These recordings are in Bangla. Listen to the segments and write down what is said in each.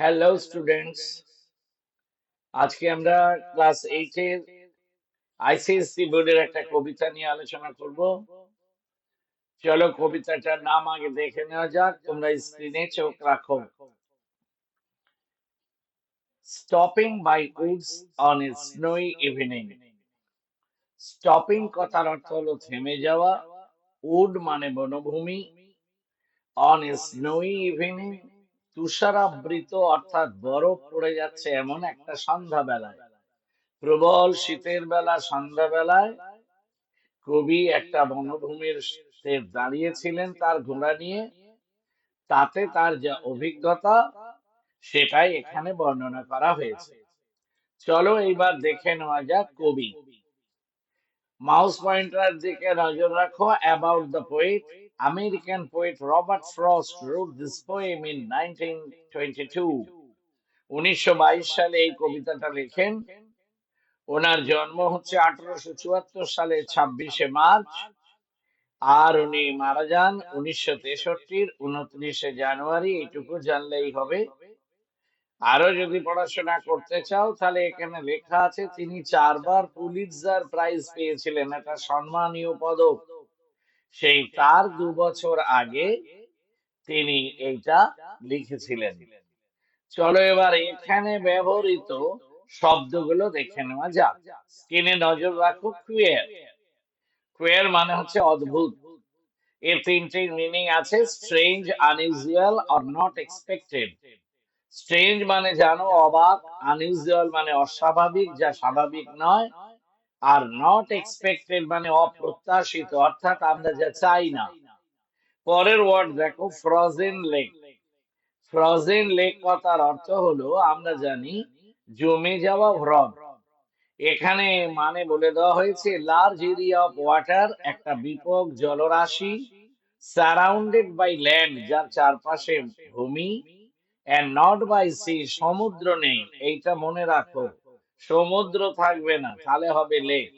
হ্যালো স্টুডেন্টস আজকে আমরা ক্লাস এইট এর আইসিএসসি বোর্ডের একটা কবিতা নিয়ে আলোচনা করব। চলো কবিতাটার নাম আগে দেখে নেওয়া যাক। তোমরা স্ক্রিনে চোখ রাখো। Stopping by woods on a snowy evening stopping কথার অর্থ হলো থেমে যাওয়া। উড মানে বনভূমি। অন এ স্নোই ইভিনিং তুষারাবৃত অর্থাৎ বরফ পড়ে যাচ্ছে এমন একটা সন্ধ্যা বেলায় প্রবল শীতের বেলা সন্ধ্যা বেলায় কবি একটা বনভূমির দাঁড়িয়েছিলেন তার ঘোড়া নিয়ে। তাতে তার যা অভিজ্ঞতা, সেটাই এখানে বর্ণনা করা হয়েছে। চলো এইবার দেখে নেওয়া যাক কবি। মাউস পয়েন্টার দিকে নজর রাখো about the poet American poet Robert Frost wrote this poem in 1922 উনিশশো বাইশ সালে এই কবিতাটা লেখেন। ওনার জন্ম হচ্ছে আঠারোশো চুয়াত্তর সালে, ছাব্বিশে মার্চ। আর উনি মারা যান উনিশশো তেষট্টির উনত্রিশে জানুয়ারি, এইটুকু জানলেই হবে। আরও যদি পড়াশোনা করতে চাও, তাহলে এখানে লেখা আছে, তিনি চারবার পুলিৎজার প্রাইজ পেয়েছিলেন, এটা সম্মানীয় পদক। সেই তার দু বছর আগে তিনি এইটা লিখেছিলেন। চলো এবার এখানে ব্যবহৃত শব্দগুলো দেখে নেওয়া যাক। স্ক্রিনে নজর রাখো কুয়ের কুয়ের মানে হচ্ছে অদ্ভুত। এর তিনটি মিনিং আছে strange unusual or not expected strange মানে জানো অবাক আনইউজুয়াল মানে অস্বাভাবিক, যা স্বাভাবিক নয়। আর নট এক্সপেক্টেড মানে অপ্রত্যাশিত অর্থাৎ আমরা যা চাই না। পরের ওয়ার্ড দেখো ফ্রোজেন লেক ফ্রোজেন লেক কথার অর্থ হলো আমরা জানি জমে যাওয়া হ্রদ। এখানে মানে বলে দেওয়া হয়েছে লার্জ এরিয়া অফ ওয়াটার একটা বিপক জলরাশি সারাউন্ডেড বাই ল্যান্ড যার চারপাশে ভূমি এন্ড নট বাই সি সমুদ্র নেই। এইটা মনে রাখো। সমুদ্র থাকবে না, তাহলে হবে lake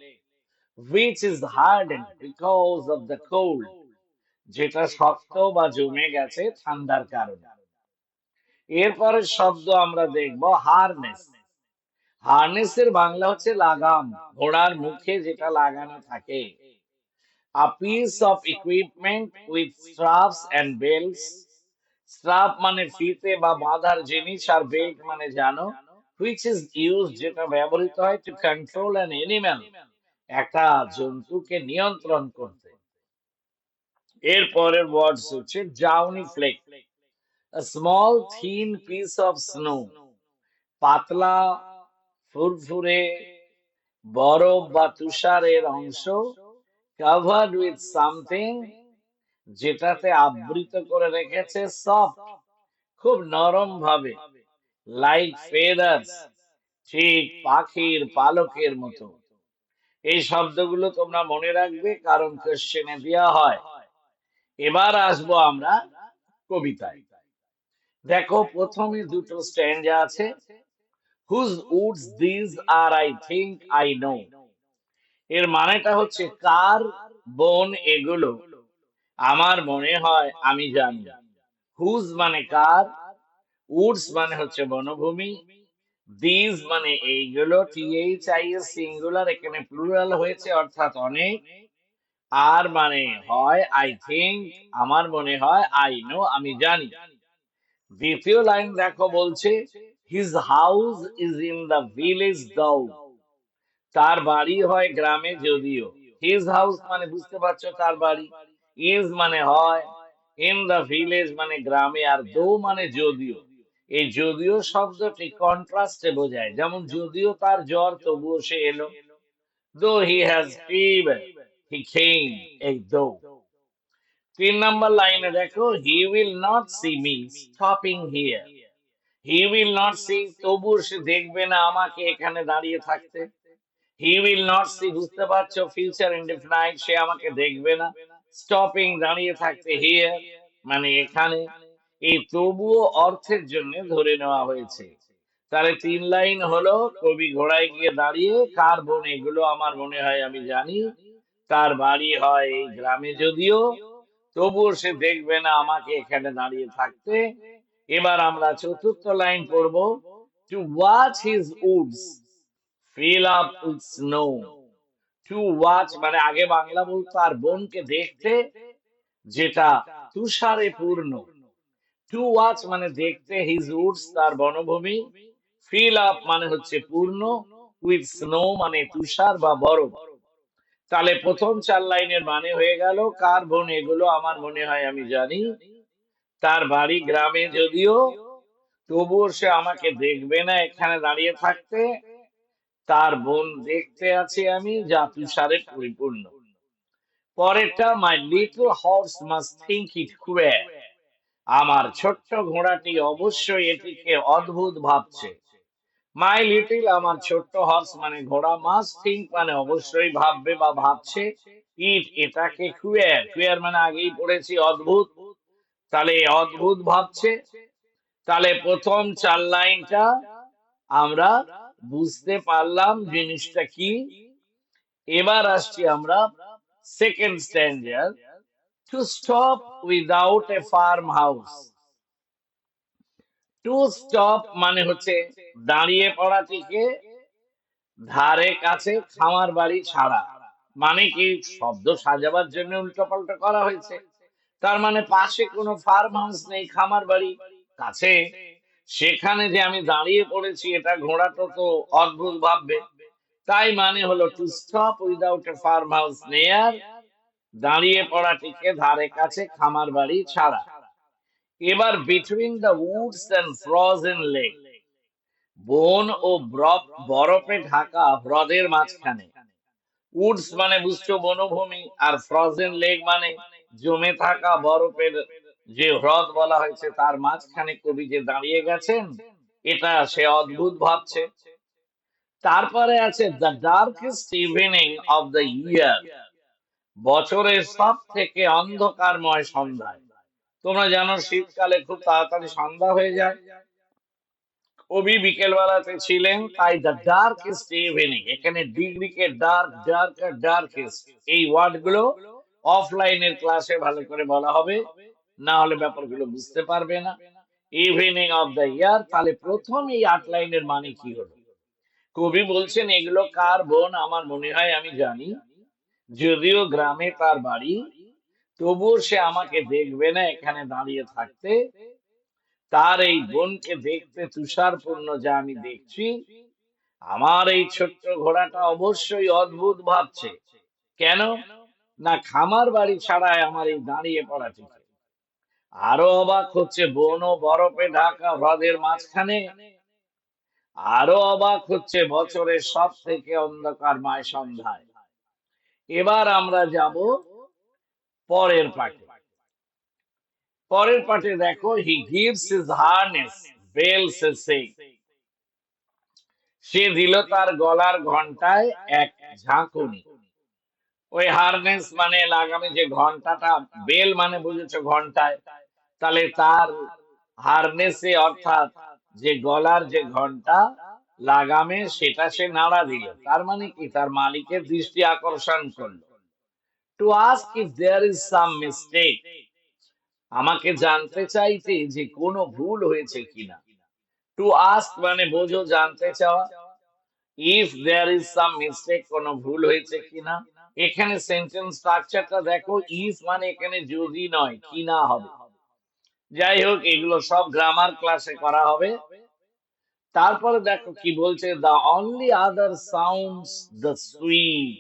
which is hardened because of the cold, যেটা শক্ত বা জমে গেছে ঠান্ডার কারণে। এরপরের শব্দ আমরা দেখব হারনেস হারনেসের বাংলা হচ্ছে লাগাম, ঘোড়ার মুখে যেটা লাগানো থাকে। A piece of equipment with straps and belts strap মানে ফিতে বা বাঁধার জিনিস আর বেল্ট মানে জানো? Which is used যেটা ব্যবহৃত হয় to control an animal, একটা জন্তুকে নিয়ন্ত্রণ করতে। এর পরের ওয়ার্ডস হচ্ছে downy ফ্লেক small, thin piece of snow, পাতলা, ফুরফুরে, বরফ বা তুষারের অংশ, covered with something যেটাতে আবৃত করে রেখেছে সফট খুব নরম ভাবে। লাইক ফেদার্স ঠিক পাখির পালকের মতো। এই শব্দগুলো তোমরা মনে রাখবে, কারণ কোশ্চেনে দেওয়া হয়। এবার আসব আমরা কবিতায়। দেখো, প্রথমে দুটো স্ট্যান্ডা আছে। Whose woods this are I think I know এর মানেটা হচ্ছে, কার বন এগুলো? আমার মনে হয় আমি জানি। হুজ মানে কার? উডস মানে হচ্ছে বনভূমি, দিস মানে এইগুলো T H I S singular, এখানে প্লুরাল হয়েছে, অর্থাৎ অনেক। আর মানে হয় আই থিংক আমার মনে হয় আই নো আমি জানি। দ্বিতীয় লাইন দেখো বলছে his house is in the village though তার বাড়ি হয় গ্রামে যদিও। হিজ হাউস মানে বুঝতে পারছ, তার বাড়ি। ইজ মানে হয় ইন দ্য ভিলেজ মানে গ্রামে, আর দো মানে যদিও। এই যদিও শব্দটি কন্ট্রাস্টে বোঝায়, যেমন যদিও তার জ্বর তবুও সে এলো। দো হি হ্যাজ ফিভার হি কেম এই দো তিন নম্বর লাইনে দেখো he will not see me stopping here he will not see তবুও সে দেখবে না আমাকে এখানে দাঁড়িয়ে থাকতে। হি উইল নট সি বুঝতে পারছ ফিউচার ইনডিফিনাইট সে আমাকে দেখবে না। স্টপিং দাঁড়িয়ে থাকতে হিয়ার মানে এখানে। এই তবুও অর্থের জন্য ধরে নেওয়া হয়েছে। তাহলে তিন লাইন হলো, কবি ঘোড়ায় গিয়ে দাঁড়িয়ে, কার বোন এগুলো আমার মনে হয় আমি জানি। তার বাড়ি হয় এই গ্রামে যদিও। তবুও সে দেখবে না আমাকে এখানে দাঁড়িয়ে থাকতে। এবার আমরা চতুর্থ লাইন পড়ব to watch his woods fill up with snow to watch মানে আগে বাংলা বলতো, আর বোনকে দেখতে, যেটা তুষারে পূর্ণ। টু ওয়াচ মানে দেখতে হিজ উডস তার বনভূমি। ফিল আপ মানে হচ্ছে পূর্ণ উইথ স্নো মানে তুষার বা বরফ। তাহলে প্রথম চার লাইনের মানে হয়ে গেল, কার বোন এগুলো আমার মনে হয় আমি জানি। তার বাড়ি গ্রামে যদিও, তবুও সে আমাকে দেখবে না এখানে দাঁড়িয়ে থাকতে। তার বোন দেখতে আছি আমি, যা তুষারে পরিপূর্ণ। পরেরটা my little horse must think it queer আমার ছোট্ট ঘোড়াটি অবশ্যই এটিকে অদ্ভুত ভাবছে। মাই লিটল আমার ছোট্ট হর্স মানে ঘোড়া মাস থিঙ্ক মানে অবশ্যই ভাববে বা ভাবছে ইট এটাকে কুয়ার কুয়ার মানে আগেই পড়েছি, অদ্ভুত। তাহলে অদ্ভুত ভাবছে। তাহলে প্রথম চার লাইনটা আমরা বুঝতে পারলাম জিনিসটা কি। এবার আসছি আমরা second stanza stop without a farm house to stop মানে হচ্ছে দাঁড়িয়ে পড়াটিকে ধারে কাছে খামার বাড়ি ছাড়া। মানে কি শব্দ সাজাবার জন্য উল্টোপাল্টা করা হয়েছে? তার মানে পাশে কোনো ফার্ম হাউস নেই, খামার বাড়ি কাছে। সেখানে যে আমি দাঁড়িয়ে পড়েছি, এটা ঘোড়াটা তো অদ্ভুত ভাববে। তাই মানে হলো to stop without a farm house near দাঁড়িয়ে পড়াটিকে ধারে কাছে খামার বাড়ি ছাড়া। এবার between the woods and frozen lake বন ও বরফ বরফে ঢাকা হ্রদের মাঝখানে। উডস মানে বুঝছ বনভূমি, আর ফ্রোজেন লেক মানে জমে থাকা বরফের যে হ্রদ বলা হয়েছে, তার মাঝখানে কবি যে দাঁড়িয়ে গেছেন, এটা সে অদ্ভুত ভাবছে। তারপরে আছে the darkest evening of the year বছরের সব থেকে অন্ধকারময় সন্ধ্যায়। তোমরা জানো শীতকালে খুব তাড়াতাড়ি সন্ধ্যা হয়ে যায়। কবি বিকেল বেলাতে ছিলেন, তাই দ্য ডার্কেস্ট ইভিনিং এখানে ডিগ্রিকে ডার্ক ডার্ক আর ডার্কেস্ট এই ওয়ার্ডগুলো অফলাইনের ক্লাসে ভালো করে বলা হবে। না হলে ব্যাপারগুলো বুঝতে পারবে না। ইভিনিং অফ দ্য ইয়ার তাহলে প্রথম এই আট লাইনের মানে কি হলো? কবি বলছেন, এগুলো কার বোন? আমার মনে হয় আমি জানি। যদিও গ্রামে তার বাড়ি, তবুও সে আমাকে দেখবে না এখানে দাঁড়িয়ে থাকতে। তার এই বোনকে দেখতে তুষারপূর্ণ যা আমি দেখছি। আমার এই ছোট্ট ঘোড়াটা অবশ্যই অদ্ভুত ভাবছে। কেন? না খামার বাড়ি ছাড়াই আমার এই দাঁড়িয়ে পড়াটি আরও অবাক হচ্ছে বন ও বরফে ঢাকা হ্রদের মাঝখানে। আরও অবাক হচ্ছে বছরের সব থেকে অন্ধকার মায় সন্ধ্যায়। এবার আমরা যাব পরের পাটে পরের পাটে দেখো he gives his harness bells সে সে দিল তার গলার ঘন্টায় এক ঝাঁকুনি। ওই হারনেস মানে লাগামে যে ঘন্টাটা বেল মানে বুঝেছ ঘন্টায় তাহলে তার হারনেসে অর্থাৎ যে গলার যে ঘণ্টা লাগামে সেটা সে নাড়া দিল। তার মানে কি? তার মালিকের দৃষ্টি আকর্ষণ করল। To ask if there is some mistake আমাকে জানতে চাইতে যে কোনো ভুল হয়েছে কিনা। টু আস্ক মানে বোঝো, জানতে চাওয়া। If there is some mistake কোনো ভুল হয়েছে কিনা? এখানে সেন্টেন্স স্ট্রাকচারটা দেখো ইফ মানে এখানে যদি নয় কিনা হবে। যাই হোক, এগুলো সব গ্রামার ক্লাসে করা হবে। তারপরে দেখো কি বলছে the only other sounds the sweet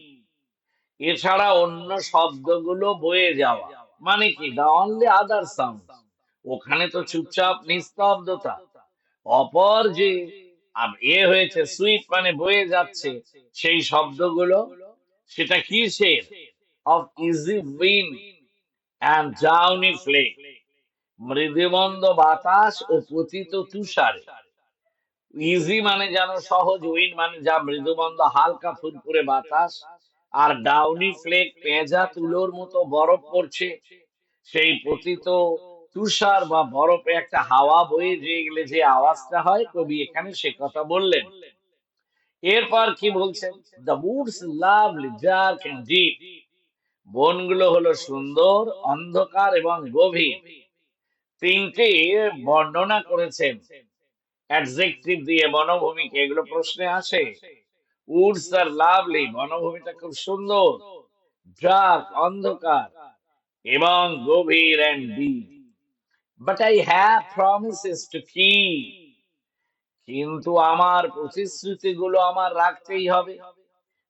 এছাড়া অন্য শব্দগুলো বয়ে যাওয়া। মানে কি? দ্য অনলি আদার সাউন্ড ওখানে তো চুপচাপ, নিস্তব্ধতা। অপর যে এ হয়েছে সুইট মানে বয়ে যাচ্ছে, সেই শব্দগুলো, সেটা কিসের? Of easy wind and downy flake মৃদুমন্দ বাতাস ও পতিত তুষারে। ইজি মানে যেন সহজ, উইন মানে যা মৃদুমন্দ, হালকা ফুরফুরে বাতাস, আর ডাউনি ফ্লেক পেঁজা তুলোর মতো বরফ পড়ছে। সেই পতিত তুষার বা বরফে একটা হাওয়া বয়ে যে গেলে যে আওয়াজটা হয়, কবি এখানে সে কথা বললেন। এরপর কি বলছেন? The woods lovely dark and deep বনগুলো হলো সুন্দর, অন্ধকার এবং গভীর। তিনটি বর্ণনা করেছেন। অ্যাডজেক্টিভ দিয়ে বনভূমিকে এগুলো প্রশ্নে আসে উডস আর লাভলি বনভূমিটা খুব সুন্দর। ডার্ক অন্ধকার এবং গভীর and deep but I have promises to কি কিন্তু আমার প্রতিশ্রুতিগুলো আমার রাখতেই হবে।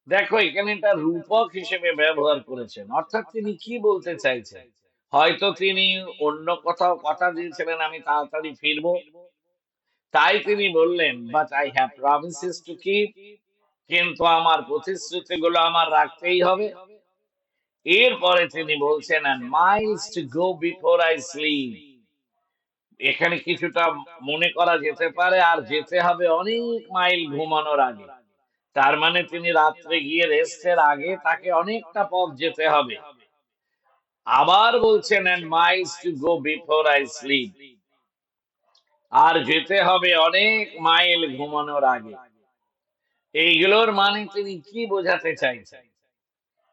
দেখো, এখানে এটা রূপক হিসেবে ব্যবহার করেছেন। অর্থাৎ তিনি কি বলতে চাইছেন? হয়তো তিনি অন্য কোথাও কথা দিয়েছিলেন, আমি তাড়াতাড়ি ফিরবো। তাই তিনি বললেন but I have promises to keep কিন্তু আমার প্রতিশ্রুতিগুলো আমার রাখতেই হবে। এরপরে তিনি বলছেন miles to go before I sleep এখানে কিছুটা মনে করা যেতে পারে, আর যেতে হবে অনেক মাইল ঘুমানোর আগে। তার মানে তিনি রাত্রে গিয়ে রেস্টের আগে তাকে অনেকটা পথ যেতে হবে। আবার বলছেন miles to go before I sleep আর যেতে হবে অনেক মাইল ঘুমানোর আগে। এইগুলোর মানে তিনি কি বোঝাতে চাইছেন?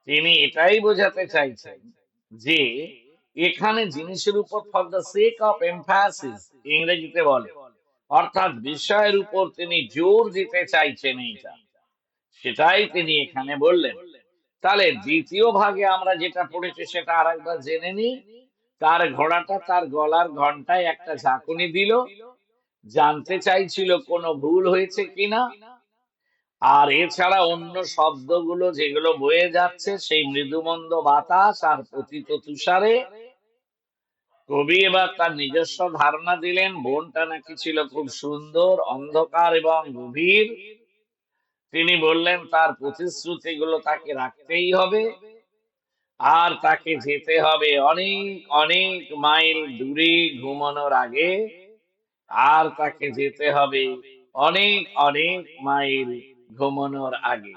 তিনি এটাই বোঝাতে চাইছেন যে, এখানে জিনিসের উপর for the sake of emphasis ইংরেজিতে বলে, অর্থাৎ বিষয়ের উপর তিনি জোর দিতে চাইছেন এইটা। সেটাই তিনি এখানে বললেন। তাহলে দ্বিতীয় ভাগে আমরা যেটা পড়েছি সেটা আর একবার জেনে নিই। তার ঘোড়াটা, তার গলার ঘন্টায় একটা ঝাঁকুনি দিল। জানতে চাইছিল কোনো ভুল হয়েছে কিনা। আর এছাড়া অন্য শব্দগুলো যেগুলো বয়ে যাচ্ছে, সেই মৃদুমন্দ বাতাস আর পতিত তুষারে। কবি এবার তার নিজস্ব ধারণা দিলেন, বনটা নাকি ছিল খুব সুন্দর, অন্ধকার এবং গভীর। তিনি বললেন, তার প্রতিশ্রুতিগুলো তাকে রাখতেই হবে। আর তাকে যেতে হবে অনেক অনেক মাইল দূরে ঘুমানোর আগে। আর তাকে যেতে হবে অনেক অনেক মাইল ঘুমানোর আগে।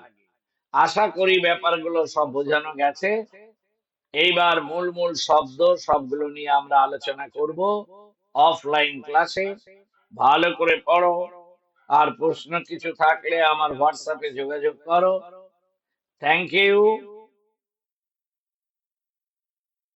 আশা করি ব্যাপারগুলো সব বোঝানো গেছে। এইবার মূল মূল শব্দ সবগুলো নিয়ে আমরা আলোচনা করব অফলাইন ক্লাসে। ভালো করে পড়ো। আর প্রশ্ন কিছু থাকলে আমার হোয়াটসঅ্যাপে যোগাযোগ করো। Thank you